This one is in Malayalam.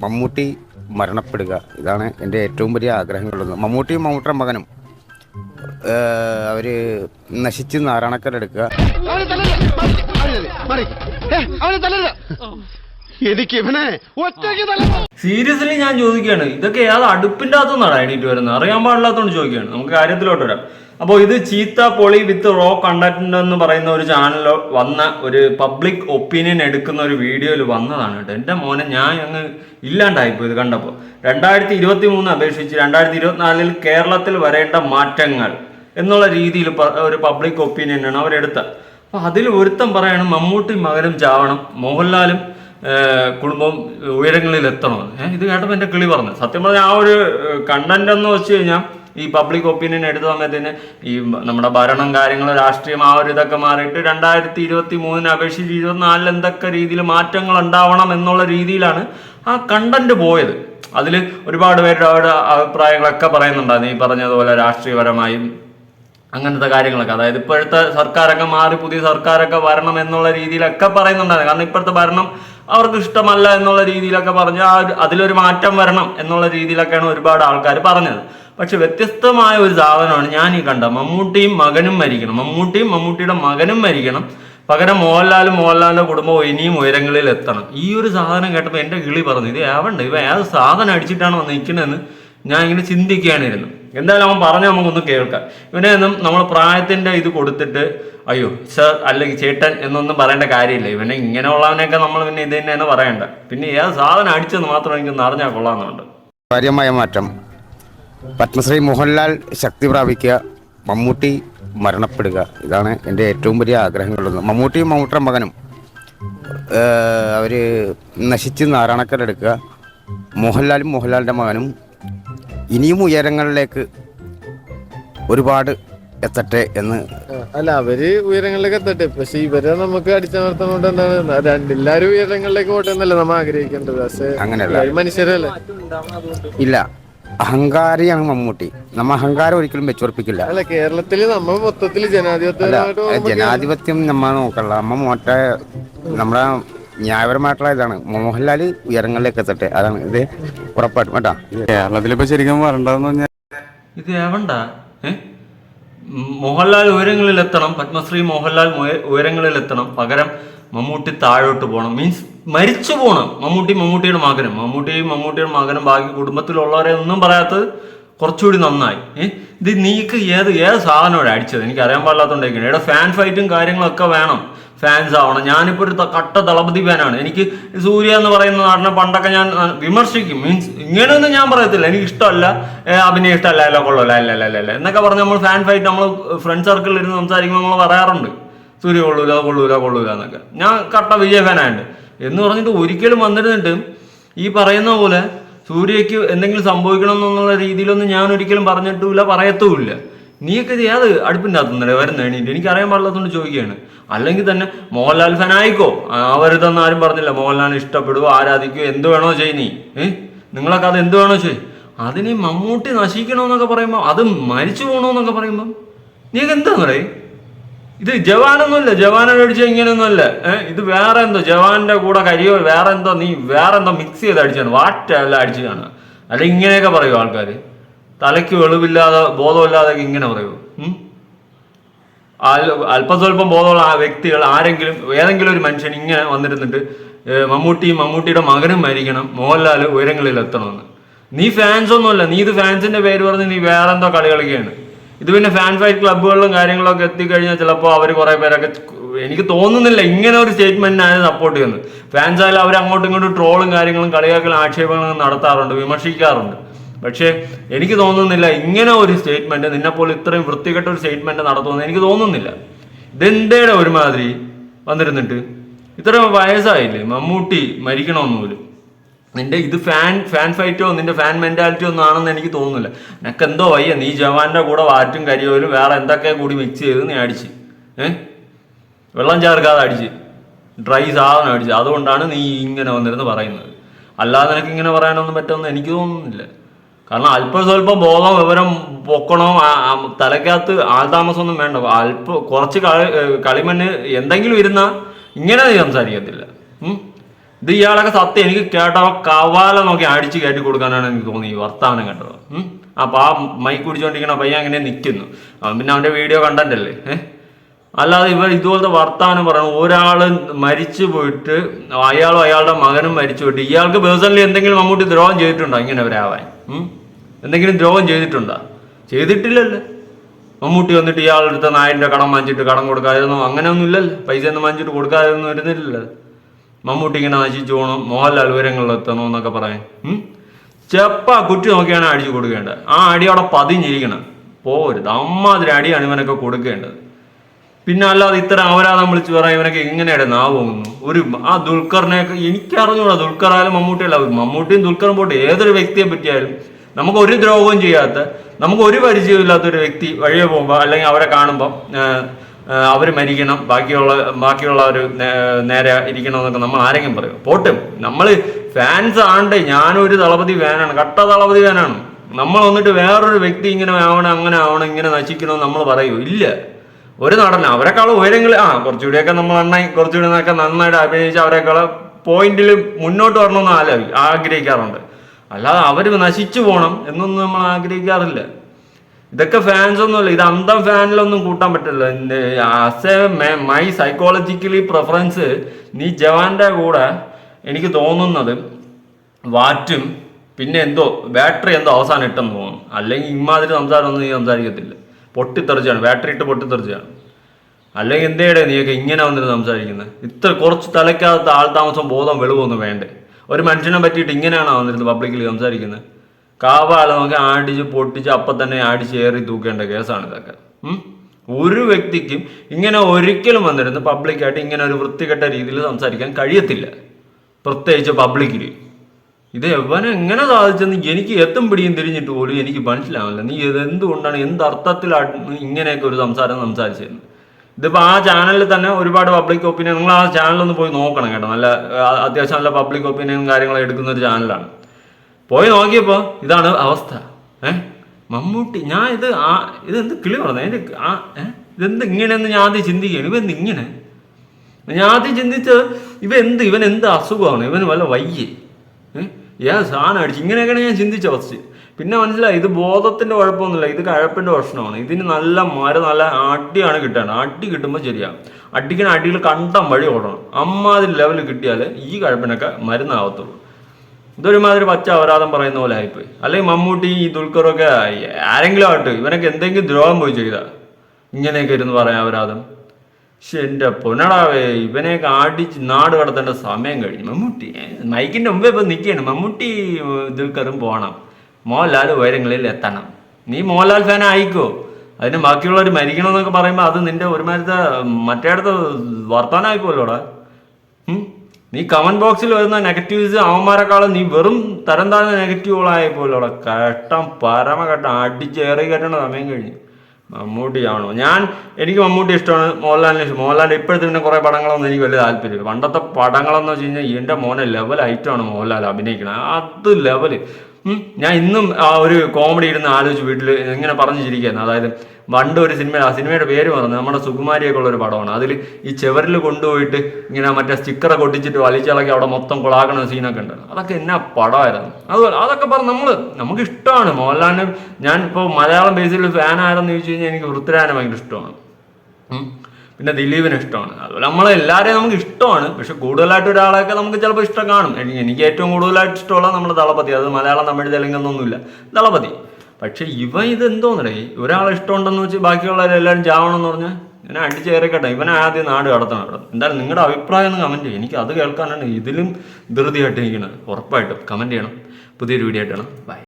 മമ്മൂട്ടി മരണപ്പെടുക. ഇതാണ് എന്റെ ഏറ്റവും വലിയ ആഗ്രഹങ്ങളൊന്ന് മമ്മൂട്ടിയും മമ്മൂട്ടിയുടെ മകനും അവർ നശിച്ച് നാരായണക്കരെടുക്കുക. എനിക്ക് ഇവനെ സീരിയസ്ലി ഞാൻ ചോദിക്കുകയാണ് ഇതൊക്കെ ഏത് അടുപ്പിന്റെ അകത്തുനിന്നാണ് എണീറ്റ് വരുന്നത്. അറിയാൻ പാടില്ലാത്തതുകൊണ്ട് ചോദിക്കുകയാണ്. നമുക്ക് കാര്യത്തിലോട്ട് വരാം. അപ്പോൾ ഇത് ചീത്ത പൊളി വിത്ത് റോ കണ്ടന്റ് എന്ന് പറയുന്ന ഒരു ചാനലിൽ വന്ന ഒരു പബ്ലിക് ഒപ്പീനിയൻ എടുക്കുന്ന ഒരു വീഡിയോയിൽ വന്നതാണ് കേട്ടോ. എന്റെ മോനെ ഞാൻ അങ്ങ് ഇല്ലാണ്ടായിപ്പോ ഇത് കണ്ടപ്പോൾ രണ്ടായിരത്തി ഇരുപത്തി മൂന്ന് അപേക്ഷിച്ച് രണ്ടായിരത്തി ഇരുപത്തിനാലിൽ കേരളത്തിൽ വരേണ്ട മാറ്റങ്ങൾ എന്നുള്ള രീതിയിൽ ഒരു പബ്ലിക് ഒപ്പീനിയനാണ് അവരെടുത്തത് അപ്പോൾ അതിൽ ഒരുത്തം പറയണം മമ്മൂട്ടി മകനും ചാവണം മോഹൻലാലും കുടുംബം ഉയരങ്ങളിൽ എത്തണം ഇത് കേട്ടപ്പോൾ എന്റെ കിളി പറഞ്ഞു. സത്യം പറഞ്ഞാൽ ആ ഒരു കണ്ടന്റ് എന്ന് വെച്ച് കഴിഞ്ഞാൽ ഈ പബ്ലിക് ഒപ്പീനിയൻ എടുത്ത സമയത്തിന് ഈ നമ്മുടെ ഭരണം കാര്യങ്ങൾ രാഷ്ട്രീയം ആ ഒരു ഇതൊക്കെ മാറിയിട്ട് രണ്ടായിരത്തി ഇരുപത്തി മൂന്നിന് അപേക്ഷിച്ച് ഇരുപത്തിനാലിൽ എന്തൊക്കെ രീതിയിൽ മാറ്റങ്ങൾ ഉണ്ടാവണം എന്നുള്ള രീതിയിലാണ് ആ കണ്ടന്റ് പോയത്. അതിൽ ഒരുപാട് പേരുടെ അവരുടെ അഭിപ്രായങ്ങളൊക്കെ പറയുന്നുണ്ടായിരുന്നു. ഈ പറഞ്ഞതുപോലെ രാഷ്ട്രീയപരമായും അങ്ങനത്തെ കാര്യങ്ങളൊക്കെ. അതായത് ഇപ്പോഴത്തെ സർക്കാരൊക്കെ മാറി പുതിയ സർക്കാരൊക്കെ വരണം എന്നുള്ള രീതിയിലൊക്കെ പറയുന്നുണ്ടായിരുന്നു. കാരണം ഇപ്പോഴത്തെ ഭരണം അവർക്ക് ഇഷ്ടമല്ല എന്നുള്ള രീതിയിലൊക്കെ പറഞ്ഞ് ആ അതിലൊരു മാറ്റം വരണം എന്നുള്ള രീതിയിലൊക്കെയാണ് ഒരുപാട് ആൾക്കാർ പറഞ്ഞത്. പക്ഷെ വ്യത്യസ്തമായ ഒരു സാധനമാണ് ഞാൻ ഈ കണ്ട മമ്മൂട്ടിയും മകനും മരിക്കണം. മമ്മൂട്ടിയും മമ്മൂട്ടിയുടെ മകനും മരിക്കണം. പകരം മോഹൻലാലും മോഹൻലാലിന്റെ കുടുംബം ഇനിയും ഉയരങ്ങളിൽ എത്തണം. ഈ ഒരു സാധനം കേട്ടപ്പോൾ എന്റെ കിളി പറഞ്ഞു ഇത് ഏവണ്ട ഇവ ഏത് സാധനം അടിച്ചിട്ടാണ് വന്ന് നിൽക്കുന്നതെന്ന് ഞാൻ ഇങ്ങനെ ചിന്തിക്കുകയാണിരുന്നു എന്തായാലും അവൻ പറഞ്ഞു നമുക്കൊന്ന് കേൾക്കാം. ഇവനെ ഒന്നും നമ്മൾ പ്രായത്തിന്റെ ഇത് കൊടുത്തിട്ട് അയ്യോ സർ അല്ലെങ്കിൽ ചേട്ടൻ എന്നൊന്നും പറയേണ്ട കാര്യമില്ല. ഇവനെ ഇങ്ങനെ ഉള്ളവനെയൊക്കെ നമ്മൾ പിന്നെ ഇത് തന്നെയാണ് പറയേണ്ടത് പിന്നെ ഏത് സാധനം അടിച്ചെന്ന് മാത്രം എനിക്ക് അറിഞ്ഞാൽ കൊള്ളാമെന്നുണ്ട്. കാര്യമായ മാറ്റം. പത്മശ്രീ മോഹൻലാൽ ശക്തി പ്രാപിക്കുക മമ്മൂട്ടി മരണപ്പെടുക. ഇതാണ് എന്റെ ഏറ്റവും വലിയ ആഗ്രഹങ്ങളൊന്ന് മമ്മൂട്ടിയും മമ്മൂട്ടിയുടെ മകനും അവർ നശിച്ച് നാരായണക്കരെടുക്കുക മോഹൻലാലും മോഹൻലാലിന്റെ മകനും. ഇനിയും ഉയരങ്ങളിലേക്ക് ഒരുപാട് എത്തട്ടെ എന്ന്. അല്ല അവർ ഉയരങ്ങളിലേക്ക് എത്തട്ടെ. പക്ഷെ ഇവരെ നമുക്ക് അടിച്ചമർത്തുന്നോണ്ട് എന്താണ്? രണ്ട് എല്ലാരും ഉയരങ്ങളിലേക്ക് പോട്ടെ എന്നല്ലേ നമ്മ ആഗ്രഹിക്കേണ്ടത്. പക്ഷേ അങ്ങനെയല്ല. മനുഷ്യരല്ലേ? ഇല്ല. അഹങ്കാരിയാണ് മമ്മൂട്ടി. നമ്മ അഹങ്കാരം ഒരിക്കലും വെച്ചുറപ്പിക്കില്ല. അല്ല കേരളത്തിൽ നമ്മ മൊത്തത്തിൽ ജനാധിപത്യം ജനാധിപത്യം നമ്മ നോക്കല്ല നമ്മ മോട്ട നമ്മളെ ന്യായപരമായിട്ടുള്ള ഇതാണ്. മോഹൻലാൽ ഉയരങ്ങളിലേക്ക് എത്തട്ടെ. അതാണ് ഇത് ഉറപ്പായിട്ടും. കേട്ടാ? കേരളത്തിലിപ്പോ ശരിക്കും വരണ്ടെന്ന് പറഞ്ഞാൽ ഇത് എവണ്ട ഏ? ഉം, മോഹൻലാൽ ഉയരങ്ങളിലെത്തണം പത്മശ്രീ മോഹൻലാൽ ഉയരങ്ങളിലെത്തണം പകരം മമ്മൂട്ടി താഴോട്ട് പോകണം. മീൻസ് മരിച്ചു പോകണം മമ്മൂട്ടി മമ്മൂട്ടിയുടെ മകനും. മമ്മൂട്ടിയും മമ്മൂട്ടിയുടെ മകനും ബാക്കി കുടുംബത്തിലുള്ളവരെ ഒന്നും പറയാത്തത് കുറച്ചുകൂടി നന്നായി. ഇത് നീക്ക് ഏത് ഏത് സാധനമാണ് അടിച്ചത്? എനിക്ക് അറിയാൻ പാടില്ലാത്തോണ്ടേക്കാണ് ഇവിടെ ഫാൻ ഫൈറ്റും കാര്യങ്ങളൊക്കെ വേണം. ഫാൻസ് ആവണം. ഞാനിപ്പോൾ ഒരു കട്ട ദളപതി ഫാനാണ് എനിക്ക് സൂര്യ എന്ന് പറയുന്ന നാടിനെ പണ്ടൊക്കെ ഞാൻ വിമർശിക്കും. മീൻസ് ഇങ്ങനെയൊന്നും ഞാൻ പറയത്തില്ല. എനിക്ക് ഇഷ്ടമല്ല. അഭിനയം ഇഷ്ടമല്ല. അല്ല കൊള്ളല്ല അല്ല അല്ല അല്ല. എന്നൊക്കെ പറഞ്ഞ് നമ്മൾ ഫാൻ ഫൈറ്റ് നമ്മൾ ഫ്രണ്ട് സർക്കിളിൽ ഇരുന്ന് സംസാരിക്കുമ്പോൾ നമ്മൾ പറയാറുണ്ട്. സൂര്യ കൊള്ളൂല കൊള്ളൂല കൊള്ളൂല എന്നൊക്കെ. ഞാൻ കട്ട വിജയ ഫാനായുണ്ട് എന്ന് പറഞ്ഞിട്ട് ഒരിക്കലും വന്നിരുന്നിട്ട് ഈ പറയുന്ന പോലെ സൂര്യയ്ക്ക് എന്തെങ്കിലും സംഭവിക്കണം എന്നുള്ള രീതിയിലൊന്നും ഞാൻ ഒരിക്കലും പറഞ്ഞിട്ടുമില്ല പറയത്തുമില്ല. നീയൊക്കെ ഇത് ഏത് അടുപ്പിന്റെ അകത്തുനിന്നല്ലേ വരുന്ന എണീറ്റ്? എനിക്ക് അറിയാൻ പാടില്ലാത്തതുകൊണ്ട് ചോദിക്കുകയാണ്. അല്ലെങ്കിൽ തന്നെ മോഹൻലാൽ ഫാൻ ആയിക്കോ ആരും പറഞ്ഞില്ല. മോഹൻലാൽ ഇഷ്ടപ്പെടുവോ ആരാധിക്കുവോ എന്ത് വേണോ ചെയ് നീ. ഏ? നിങ്ങളൊക്കെ അത് എന്ത് വേണോ ചെയ് അതിനെ മമ്മൂട്ടി നശിക്കണമെന്നൊക്കെ പറയുമ്പോൾ അത് മരിച്ചു പോകണമെന്നൊക്കെ പറയുമ്പോൾ നീക്ക് എന്താ പറയും? ഇത് ജവാനൊന്നുമല്ല. ജവാനെ അടിച്ച ഇങ്ങനെയൊന്നുമല്ല. ഏഹ് ഇത് വേറെ എന്തോ ജവാന്റെ കൂടെ കരിയോ വേറെ എന്തോ നീ വേറെ എന്തോ മിക്സ് ചെയ്ത് അടിച്ചാണ്. വാറ്റല്ല അടിച്ചതാണ് അല്ല ഇങ്ങനെയൊക്കെ പറയും ആൾക്കാർ തലയ്ക്ക് വെളിവില്ലാതെ ബോധമില്ലാതെ ഇങ്ങനെ പറയൂ. അല്പസ്വല്പം ബോധമുള്ള ആ വ്യക്തികൾ ആരെങ്കിലും ഏതെങ്കിലും ഒരു മനുഷ്യൻ ഇങ്ങനെ വന്നിരുന്നിട്ട് മമ്മൂട്ടിയും മമ്മൂട്ടിയുടെ മകനും മരിക്കണം മോഹൻലാൽ ഉയരങ്ങളിൽ എത്തണമെന്ന് നീ ഫാൻസ് ഒന്നുമല്ല നീ ഇത് ഫാൻസിന്റെ പേര് പറഞ്ഞ് നീ വേറെ എന്തോ കളി കളിക്കുകയാണ്. ഇത് പിന്നെ ഫാൻ ഫൈറ്റ് ക്ലബ്ബുകളിലും കാര്യങ്ങളൊക്കെ എത്തിക്കഴിഞ്ഞാൽ ചിലപ്പോൾ അവർ കുറേ പേരൊക്കെ എനിക്ക് തോന്നുന്നില്ല ഇങ്ങനെ ഒരു സ്റ്റേറ്റ്മെന്റിനാണ് സപ്പോർട്ട് ചെയ്യുന്നത് ഫാൻസായാലും അവർ അങ്ങോട്ടും ഇങ്ങോട്ടും ട്രോളും കാര്യങ്ങളും കളിയാക്കലും ആക്ഷേപങ്ങളും നടത്താറുണ്ട് വിമർശിക്കാറുണ്ട്. പക്ഷേ എനിക്ക് തോന്നുന്നില്ല ഇങ്ങനെ ഒരു സ്റ്റേറ്റ്മെന്റ് നിന്നെപ്പോലെ ഇത്രയും വൃത്തികെട്ട ഒരു സ്റ്റേറ്റ്മെന്റ് നടത്തുമെന്ന് എനിക്ക് തോന്നുന്നില്ല. ഇതെന്തേടെ ഒരുമാതിരി വന്നിരുന്നിട്ട് ഇത്രയും വയസ്സായില്ലേ? മമ്മൂട്ടി മരിക്കണമെന്ന് പോലും നിന്റെ ഇത് ഫാൻ ഫാൻ ഫൈറ്റോ നിന്റെ ഫാൻ മെന്റാലിറ്റിയോ ആണെന്ന് എനിക്ക് തോന്നുന്നില്ല. നിനക്ക് എന്തോ വയ്യ? നീ ജവാന്റെ കൂടെ വാറ്റും കരിയോലും വേറെ എന്തൊക്കെ കൂടി മിക്സ് ചെയ്ത് നീ അടിച്ച്. ഏ? വെള്ളം ചേർക്കാതെ അടിച്ച്. ഡ്രൈ സാധനം അടിച്ച്. അതുകൊണ്ടാണ് നീ ഇങ്ങനെ വന്നിരുന്ന് പറയുന്നത്. അല്ലാതെ നിനക്ക് ഇങ്ങനെ പറയാനൊന്നും പറ്റുമെന്ന് എനിക്ക് തോന്നുന്നില്ല. കാരണം അല്പം സ്വല്പം ബോധം വിവരം പൊക്കണോ തലക്കകത്ത് ആൾതാമസം തലക്കകത്ത് ആൾതാമസമൊന്നും വേണ്ട. അല്പം കുറച്ച് കളി കളിമണ്ണ് എന്തെങ്കിലും ഇരുന്ന ഇങ്ങനെ സംസാരിക്കത്തില്ല. ഇത് ഇയാളൊക്കെ സത്യം. എനിക്ക് കേട്ടോ കവാല നോക്കി അടിച്ച് കയറ്റി കൊടുക്കാനാണ് എനിക്ക് തോന്നി വർത്താനം കേട്ടോ ഉം. അപ്പൊ ആ മൈക്ക് കുടിച്ചോണ്ടിരിക്കണ പയ്യൻ അങ്ങനെ നിൽക്കുന്നു പിന്നെ അവന്റെ വീഡിയോ കണ്ടല്ലേ ഏഹ് അല്ലാതെ ഇവർ ഇതുപോലത്തെ വർത്തമാനം പറയണം ഒരാൾ മരിച്ചു പോയിട്ട് അയാളും അയാളുടെ മകനും മരിച്ചു പോയിട്ട് ഇയാൾക്ക് പേഴ്സണലി എന്തെങ്കിലും മമ്മൂട്ടി ദ്രോഹം ചെയ്തിട്ടുണ്ടോ? ഇങ്ങനെ അവരാവാൻ എന്തെങ്കിലും ദ്രോഹം ചെയ്തിട്ടുണ്ടോ? ചെയ്തിട്ടില്ലല്ലോ. മമ്മൂട്ടി വന്നിട്ട് ഇയാളുടെ അടുത്ത് നായന്റെ കടം വാങ്ങിച്ചിട്ട് കടം കൊടുക്കാതിരുന്നോ? അങ്ങനെയൊന്നും ഇല്ലല്ലോ. പൈസ ഒന്നും വാങ്ങിച്ചിട്ട് കൊടുക്കാതിരുന്നു? വരുന്നില്ലല്ലോ മമ്മൂട്ടി ഇങ്ങനെ നശിച്ചു പോകണം മോഹൻലാൽ വിവരങ്ങളിൽ എത്തണം എന്നൊക്കെ പറയാൻ? ചെപ്പ കുറ്റി നോക്കിയാണ് അടിച്ചു കൊടുക്കേണ്ടത്. ആ അടി അവിടെ പതിഞ്ഞിരിക്കണം. പോരുത്. അമ്മാതിരി അടിയാണ് ഇവനൊക്കെ കൊടുക്കേണ്ടത്. പിന്നെ അല്ലാതെ ഇത്ര അപരാധം വിളിച്ച് പറയാൻ ഇവനൊക്കെ എങ്ങനെയാണ് നാവുന്നു ഒരു ആ ദുൽഖറിനെ എനിക്ക് അറിഞ്ഞൂടാ ദുൽഖർ ആയാലും മമ്മൂട്ടിയല്ല മമ്മൂട്ടിയും ദുൽഖറും പോട്ടെ ഏതൊരു വ്യക്തിയെ പറ്റിയാലും നമുക്ക് ഒരു ദ്രോഹവും ചെയ്യാത്ത നമുക്ക് ഒരു പരിചയവും ഇല്ലാത്ത ഒരു വ്യക്തി വഴിയെ പോകുമ്പോൾ അല്ലെങ്കിൽ അവരെ കാണുമ്പോൾ അവർ മരിക്കണം ബാക്കിയുള്ള ബാക്കിയുള്ള ഒരു നേരെ ഇരിക്കണം എന്നൊക്കെ നമ്മൾ ആരെങ്കിലും പറയും. പോട്ടെ നമ്മൾ ഫാൻസ് ആണ്ടേ ഞാനൊരു ദളപതി ഫാനാണ് കട്ട ദളപതി ഫാനാണ് നമ്മൾ വന്നിട്ട് വേറൊരു വ്യക്തി ഇങ്ങനെ ആവണം അങ്ങനെ ആവണം ഇങ്ങനെ നശിക്കണമെന്ന് നമ്മൾ പറയൂ. ഇല്ല. ഒരു നടൻ അവരെക്കാളും ഉയരങ്ങൾ ആ കുറച്ചുകൂടിയൊക്കെ നമ്മൾ നന്നായി കുറച്ചുകൂടി ഒക്കെ നന്നായിട്ട് അഭിനയിച്ച് അവരെക്കാൾ പോയിന്റിൽ മുന്നോട്ട് വരണമെന്ന് ആലോചി ആഗ്രഹിക്കാറുണ്ട്. അല്ലാതെ അവർ നശിച്ചു പോകണം എന്നൊന്നും നമ്മൾ ആഗ്രഹിക്കാറില്ല. ഇതൊക്കെ ഫാൻസ് ഒന്നുമല്ല. ഇത് അന്തം ഫാനിലൊന്നും കൂട്ടാൻ പറ്റില്ല. As a my psychologically preference നീ ജവാന്റെ കൂടെ എനിക്ക് തോന്നുന്നത് വാറ്റും പിന്നെ എന്തോ ബാറ്ററി എന്തോ അവസാനം ഇട്ടെന്ന് തോന്നുന്നു. അല്ലെങ്കിൽ ഇമാതിരി സംസാരമൊന്നും നീ സംസാരിക്കത്തില്ല. പൊട്ടിത്തെറിച്ചാണ് ബാറ്ററി ഇട്ട് പൊട്ടിത്തെറിച്ചാണ് അല്ലെങ്കിൽ എന്തേടെ നീയൊക്കെ ഇങ്ങനെ വന്നിട്ട് സംസാരിക്കുന്നത് ഇത്ര കുറച്ച് തലയ്ക്കകത്ത് ആൾതാമസം ബോധം വെളിവൊന്നും വേണ്ടേ? ഒരു മനുഷ്യനെ പറ്റിയിട്ട് ഇങ്ങനെയാണോ വന്നിരുന്നത് പബ്ലിക്കിൽ സംസാരിക്കുന്നത് കാവാല നമുക്ക് ആടിച്ച് പൊട്ടിച്ച് അപ്പം തന്നെ ആടിച്ച് ഏറി തൂക്കേണ്ട കേസാണ് ഇതൊക്കെ. ഒരു വ്യക്തിക്കും ഇങ്ങനെ ഒരിക്കലും വന്നിരുന്ന് പബ്ലിക്കായിട്ട് ഇങ്ങനെ ഒരു വൃത്തികെട്ട രീതിയിൽ സംസാരിക്കാൻ കഴിയത്തില്ല. പ്രത്യേകിച്ച് പബ്ലിക്കിൽ ഇത് എവനെ എങ്ങനെ സാധിച്ചെന്ന് എനിക്ക് എത്തും പിടിയും തിരിഞ്ഞിട്ട് പോലും എനിക്ക് മനസ്സിലാവില്ല നീ ഇത് എന്തുകൊണ്ടാണ് എന്ത് അർത്ഥത്തിലാണ് ഇങ്ങനെയൊക്കെ ഒരു സംസാരം സംസാരിച്ചിരുന്നത് ഇതിപ്പോൾ ആ ചാനലിൽ തന്നെ ഒരുപാട് പബ്ലിക് ഒപ്പീനിയൻ നിങ്ങൾ ആ ചാനലൊന്ന് പോയി നോക്കണം കേട്ടോ. നല്ല അത്യാവശ്യം നല്ല പബ്ലിക് ഒപ്പീനിയൻ കാര്യങ്ങൾ എടുക്കുന്ന ഒരു ചാനലാണ് പോയി നോക്കിയപ്പോൾ ഇതാണ് അവസ്ഥ. ഏ? മമ്മൂട്ടി ഞാൻ ഇത് ആ ഇതെന്ത് കിളി പറഞ്ഞത്? അതിന്റെ ആ ഏ? ഇതെന്ത് ഇങ്ങനെയെന്ന് ഞാൻ ആദ്യം ചിന്തിക്കുകയാണ്. ഇവൻ ഇങ്ങനെ ഞാൻ ആദ്യം ചിന്തിച്ചത് ഇവ എന്ത് ഇവൻ എന്ത് അസുഖമാണ്? ഇവന് വല്ല വയ്യേ. ഏഹ് ഏ സാധനം അടിച്ചു. ഇങ്ങനെയൊക്കെയാണ് ഞാൻ ചിന്തിച്ച ഫസ്റ്റ് പിന്നെ മനസ്സിലായി ഇത് ബോധത്തിന്റെ കുഴപ്പമൊന്നുമില്ല. ഇത് കഴപ്പിന്റെ പ്രശ്നമാണ്. ഇതിന് നല്ല മര നല്ല അടിയാണ് കിട്ടേണ്ടത്. അടി കിട്ടുമ്പോൾ ശരിയാണ് അടിക്കണ അടിയിൽ കണ്ടം വഴി ഓടണം. അമ്മാതിരി ലെവൽ കിട്ടിയാൽ ഈ കഴപ്പിനൊക്കെ മരുന്നാവത്തുള്ളൂ. ഇതൊരുമാതിരി പച്ച അപരാധം പറയുന്ന പോലെ ആയിപ്പോയി. അല്ലെങ്കിൽ മമ്മൂട്ടി ഈ ദുൽഖറൊക്കെ ആരെങ്കിലും ആവട്ടെ ഇവനൊക്കെ എന്തെങ്കിലും ദ്രോഹം പോയി ചെയ്താൽ ഇങ്ങനെയൊക്കെ ഇരുന്ന് പറയാം അപരാധം. പക്ഷെ പൊന്നടാവേ ഇവനെയൊക്കെ ആടിച്ച് നാട് കടത്തേണ്ട സമയം കഴിഞ്ഞു. മമ്മൂട്ടി മൈക്കിന്റെ മുമ്പേ ഇപ്പൊ നിൽക്കുകയാണ് മമ്മൂട്ടി ദുൽഖറും പോകണം മോഹൻലാൽ ഉയരങ്ങളിൽ എത്തണം. നീ മോഹൻലാൽ ഫാൻ ആയിക്കോ? അതിന് ബാക്കിയുള്ളവർ മരിക്കണമെന്നൊക്കെ പറയുമ്പോൾ അത് നിന്റെ ഒരുമാരത്തെ മറ്റേടത്ത് വർത്താനായിപ്പോലോടാ ഉം? നീ കമന്റ് ബോക്സിൽ വരുന്ന നെഗറ്റീവ്സ് അവന്മാരെക്കാളും നീ വെറും തരം താഴ്ന്ന നെഗറ്റീവുകളായപ്പോലോടെ പരമ പരമഘട്ടം അടിച്ചേറി കെട്ടേണ്ട സമയം കഴിഞ്ഞു. മമ്മൂട്ടിയാണോ? ഞാൻ എനിക്ക് മമ്മൂട്ടി ഇഷ്ടമാണ്. മോഹൻലാലിനെ ഇഷ്ടം. മോഹൻലാലിന്റെ ഇപ്പോഴത്തെ പിന്നെ കുറേ പടങ്ങളൊന്നും എനിക്ക് വലിയ താല്പര്യമില്ല. പണ്ടത്തെ പടങ്ങളെന്ന് വെച്ച് കഴിഞ്ഞാൽ എന്റെ മോനെ ലെവൽ ഐറ്റമാണ് മോഹൻലാൽ അഭിനയിക്കുന്നത് അത് ലെവൽ ഉം. ഞാൻ ഇന്നും ആ ഒരു കോമഡി ഇരുന്ന് ആലോചിച്ച് വീട്ടിൽ ഇങ്ങനെ പറഞ്ഞു ചിരിക്കുകയായിരുന്നു അതായത് പണ്ട് ഒരു സിനിമ ആ സിനിമയുടെ പേര് പറഞ്ഞു നമ്മുടെ സുകുമാരിയൊക്കെ ഉള്ള ഒരു പടമാണ്. അതിൽ ഈ ചെവറിൽ കൊണ്ടുപോയിട്ട് ഇങ്ങനെ മറ്റേ സ്റ്റിക്കറൊക്കെ ഒട്ടിച്ചിട്ട് വലിച്ചിളക്കി അവിടെ മൊത്തം കൊളാക്കണ സീനൊക്കെ ഉണ്ട്. അതൊക്കെ എന്നാ പടമായിരുന്നു. അതുപോലെ അതൊക്കെ പറഞ്ഞ് നമ്മൾ നമുക്ക് ഇഷ്ടമാണ്. മോഹൻലാലിന് ഞാൻ ഇപ്പോൾ മലയാളം ബേസിൽ ഫാൻ ചോദിച്ചു കഴിഞ്ഞാൽ എനിക്ക് പൃഥ്വിരാജിനെ ഭയങ്കര ഇഷ്ടമാണ്. പിന്നെ ദിലീപിന് ഇഷ്ടമാണ്. അതുപോലെ നമ്മളെ എല്ലാവരെയും നമുക്ക് ഇഷ്ടമാണ്. പക്ഷെ കൂടുതലായിട്ട് ഒരാളെയൊക്കെ നമുക്ക് ചിലപ്പോൾ ഇഷ്ടം കാണും. എനിക്ക് ഏറ്റവും കൂടുതലായിട്ട് ഇഷ്ടമുള്ള നമ്മുടെ ദളപതി. അത് മലയാളം തമിഴ് തെലുങ്കെന്നൊന്നുമില്ല ദളപതി. പക്ഷെ ഇവ ഇത് എന്തോന്നടേ? ഒരാളെ ഇഷ്ടമുണ്ടെന്ന് വെച്ച് ബാക്കിയുള്ളവരെല്ലാവരും ചാവണം എന്ന് പറഞ്ഞാൽ ഇങ്ങനെ അടിച്ചേറിക്കട്ടെ. ഇവനെ ആദ്യം നാട് കടത്തണം അവിടെ. എന്തായാലും നിങ്ങളുടെ അഭിപ്രായം ഒന്ന് കമന്റ് ചെയ്യും. എനിക്ക് അത് കേൾക്കാനാണ് ഇതിലും ധൃതിയായിട്ട് ഇരിക്കുന്നത് ഉറപ്പായിട്ടും കമന്റ് ചെയ്യണം. പുതിയൊരു വീഡിയോ ആയിട്ടാണ് ബൈ